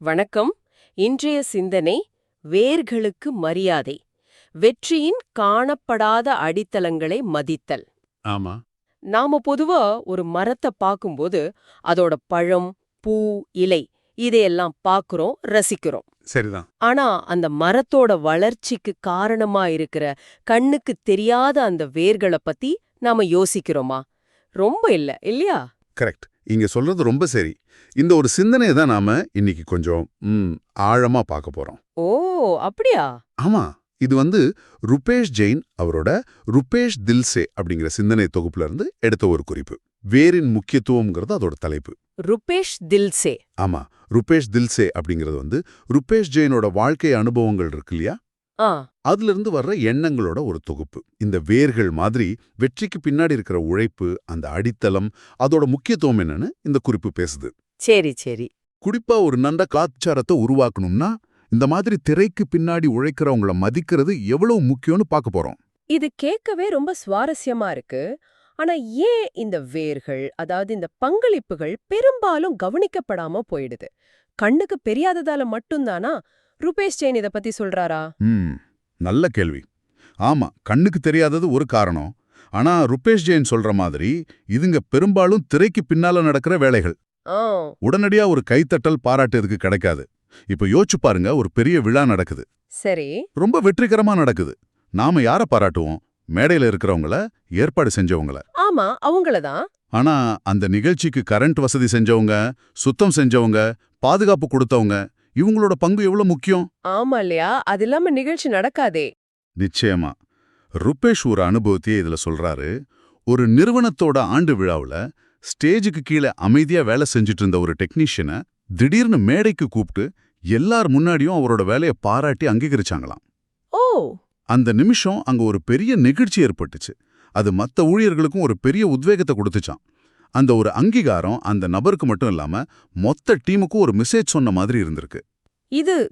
வணக்கம். இன்றைய சிந்தனை வேர்களுக்கு மரியாதை வெற்றியின் காணப்படாத அடித்தளங்களை மதித்தல். ஆமா. நாம பொதுவா ஒரு மரத்தை பார்க்கும்போது அதோட பழம் பூ இலை இதையெல்லாம் பார்க்கறோம் ரசிக்கிறோம். சரிதான். ஆனா அந்த மரத்தோட வளர்ச்சிக்கு காரணமா இருக்கிற கண்ணுக்கு தெரியாத அந்த வேர்களை பத்தி நாம யோசிக்கிறோமா? ரொம்ப இல்ல இல்லையா? கரெக்ட். இங்க சொல்றது ரொம்ப சரி. இந்த ஒரு சிந்தனையை தான் நாம இன்னைக்கு கொஞ்சம் ஆழமா பார்க்க போறோம். ஓ அப்படியா? ஆமா. இது வந்து ருபேஷ் ஜெயின் அவரோட ருபேஷ் தில்சே அப்படிங்கிற சிந்தனை தொகுப்புல இருந்து எடுத்த ஒரு குறிப்பு. வேரின் முக்கியத்துவம்ங்கிறது அதோட தலைப்பு. ருபேஷ் தில்சே. ஆமா. ருபேஷ் தில்சே அப்படிங்கிறது வந்து ருபேஷ் ஜெயினோட வாழ்க்கை அனுபவங்கள் இருக்கு இல்லையா? அதுல இருந்து வர்ற எண்ணங்களோட ஒரு தொகுப்பு. இந்த வேர்கள் மாதிரி வெற்றிக்கு பின்னாடி இருக்கிற உழைப்பு அந்த அடித்தளம் அதோட முக்கியத்துவம் என்னன்னு இந்த குறிப்பு பேசுது. சரி சரி. குறிப்பா ஒரு நல்ல கலாச்சாரத்தை உருவாக்கணும்னா இந்த மாதிரி திரைக்கு பின்னாடி உழைக்கிறவங்கள மதிக்கிறது எவ்வளவு முக்கியம்னு பார்க்க போறோம். இது கேட்கவே ரொம்ப சுவாரஸ்யமா இருக்கு. ஆனா ஏன் இந்த வேர்கள் அதாவது இந்த பங்களிப்புகள் பெரும்பாலும் கவனிக்கப்படாம போயிடுது? கண்ணுக்கு பெரியாததால மட்டும்தானா ரூபேஷ் ஜெயின் இத பத்தி சொல்றாரா? ம் நல்ல கேள்வி. ஆமா கண்ணுக்கு தெரியாதது ஒரு காரணம். ஆனா ருபேஷ் ஜெயின் சொல்ற மாதிரி இதுங்க பெரும்பாலும் திரைக்கு பின்னால நடக்கிற வேலைகள். உடனடியா ஒரு கைத்தட்டல் பாராட்டு இதுக்கு கிடைக்காது. இப்ப யோசிச்சு பாருங்க ஒரு பெரிய விழா நடக்குது. சரி. ரொம்ப வெற்றிகரமா நடக்குது. நாம யார பாராட்டுவோம்? மேடையில இருக்கிறவங்கள ஏற்பாடு செஞ்சவங்கள. ஆமா அவங்களதான் ஆனா அந்த நிகழ்ச்சிக்கு கரண்ட் வசதி செஞ்சவங்க சுத்தம் செஞ்சவங்க பாதுகாப்பு கொடுத்தவங்க இவங்களோட பங்கு எவ்வளவு முக்கியம்? ஆமா இல்லையா? அது இல்லாம நிகழ்ச்சி நடக்காதே. நிச்சயமா. ருபேஷ் ஒரு அனுபவத்தையே இதுல சொல்றாரு. ஒரு நிறுவனத்தோட ஆண்டு விழாவுல ஸ்டேஜுக்கு கீழே அமைதியா வேலை செஞ்சுட்டு இருந்த ஒரு டெக்னீஷியனை திடீர்னு மேடைக்கு கூப்பிட்டு எல்லார் முன்னாடியும் அவரோட வேலையை பாராட்டி அங்கீகரிச்சாங்களாம். ஓ! அந்த நிமிஷம் அங்க ஒரு பெரிய நெகிழ்ச்சி ஏற்பட்டுச்சு. அது மத்த ஊழியர்களுக்கும் ஒரு பெரிய உத்வேகத்தை கொடுத்துச்சான் அந்த ஒரு அங்கீகாரம் அந்த நபருக்கு மட்டும் இல்லாம மொத்த டீமுக்கும் ஒரு மெசேஜ் சொன்ன மாதிரி இருந்திருக்கு. இது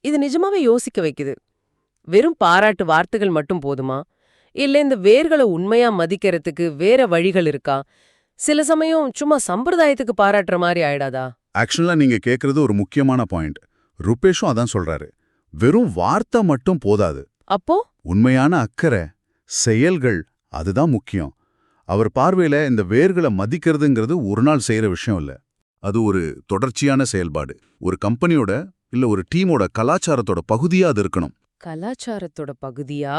இது நிஜமாவே யோசிக்க வைக்குது. வெறும் பாராட்டு வார்த்தைகள் மட்டும் போதுமா? இல்ல இந்த வேர்களை உண்மையா மதிக்கிறதுக்கு வேற வழிகள் இருக்கா? சில சமயம் சும்மா சம்பிரதாயத்துக்கு பாராட்டுற மாதிரி ஆயிடாதா? ஆக்சுவலா நீங்க கேக்குறது ஒரு முக்கியமான பாயிண்ட் ருபேஷும் அதான் சொல்றாரு. வெறும் வார்த்தை மட்டும் போதாது. அப்போ? உண்மையான அக்கறை செயல்கள் அதுதான் முக்கியம். அவர் பார்வையில இந்த வேர்களை மதிக்கிறதுங்கிறது ஒரு நாள் செய்யற விஷயம் இல்ல. அது ஒரு தொடர்ச்சியான செயல்பாடு. ஒரு கம்பெனியோட இல்ல ஒரு டீமோட கலாச்சாரத்தோட பகுதியா அது இருக்கணும். கலாச்சாரத்தோட பகுதியா?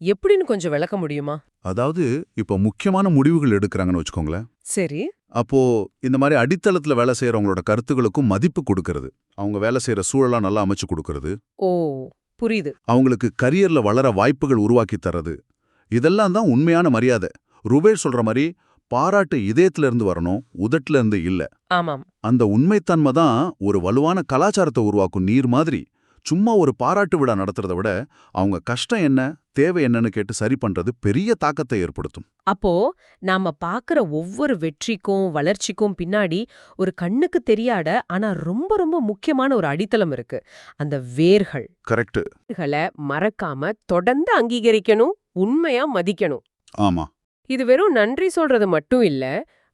எப்படின்னு கொஞ்சம் விளக்க முடியுமா? அதாவது இப்போ முக்கியமான முடிவுகள் எடுக்கிறாங்கன்னு வச்சுக்கோங்களேன். சரி. அப்போ இந்த மாதிரி அடித்தளத்துல வேலை செய்யறவங்களோட கருத்துக்களுக்கும் மதிப்பு கொடுக்கறது. அவங்க வேலை செய்யற சூழலா நல்லா அமைச்சு கொடுக்கறது. ஓ புரியுது. அவங்களுக்கு கரியர்ல வளர வாய்ப்புகள் உருவாக்கி தர்றது. இதெல்லாம் தான் உண்மையான மரியாதை. ருபேஷ் சொல்ற மாதிரி பாராட்டு இதயத்துல இருந்து வரணும் உதட்டுல இருந்து இல்ல. ஆமாம். அந்த உண்மைத்தன்மை தான் ஒரு வலுவான கலாச்சாரத்தை உருவாக்கும் நீர் மாதிரி. சும்மா ஒரு பாராட்டு விழா நடத்துறத விட அவங்க கஷ்டம் என்ன தேவை என்னன்னு கேட்டு சரி பண்றது பெரிய தாக்கத்தை ஏற்படுத்தும். அப்போ நாம பாக்குற ஒவ்வொரு வெற்றிக்கும் வளர்ச்சிக்கும் பின்னாடி ஒரு கண்ணுக்கு தெரியாத ஆனா ரொம்ப ரொம்ப முக்கியமான ஒரு அடித்தளம் இருக்கு. அந்த வேர்கள். கரெக்ட் மறக்காம தொடர்ந்து அங்கீகரிக்கணும் உண்மையா மதிக்கணும். ஆமா. இது வெறும் நன்றி சொல்றது மட்டும் இல்ல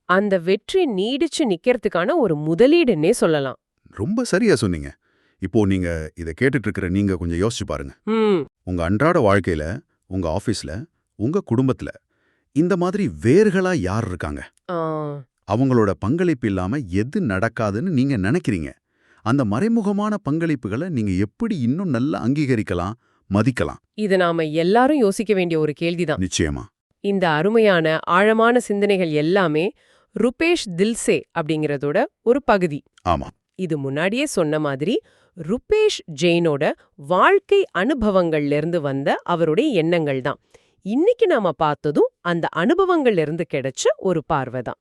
அந்த வெற்றி நீடிச்சு நிக்கிறதுக்கான ஒரு முதலீடுன்னே சொல்லலாம். ரொம்ப சரியா சொன்னீங்க. இப்போ நீங்க இதை கேட்டுட்டு இருக்கிற நீங்க கொஞ்சம் யோசிச்சு பாருங்க. உங்க அன்றாட வாழ்க்கையில உங்க ஆபீஸ்ல உங்க குடும்பத்துல இந்த மாதிரி வேர்களா யார் இருக்காங்க? அவங்களோட பங்களிப்பு இல்லாம எது நடக்காதுன்னு நீங்க நினைக்கிறீங்க. அந்த மறைமுகமான பங்களிப்புகளை நீங்க எப்படி இன்னும் நல்லா அங்கீகரிக்கலாம் மதிக்கலாம்? இது நாம எல்லாரும் யோசிக்க வேண்டிய ஒரு கேள்விதான். நிச்சயமா. இந்த அருமையான ஆழமான சிந்தனைகள் எல்லாமே ருபேஷ் தில்சே அப்படிங்கறதோட ஒரு பகுதி. ஆமா. இது முன்னாடியே சொன்ன மாதிரி ருபேஷ் ஜெயினோட வாழ்க்கை அனுபவங்கள்ல இருந்து வந்த அவருடைய எண்ணங்கள் தான் இன்னைக்கு நாம பார்த்ததும் அந்த அனுபவங்கள்ல இருந்து கிடைச்ச ஒரு பார்வை தான்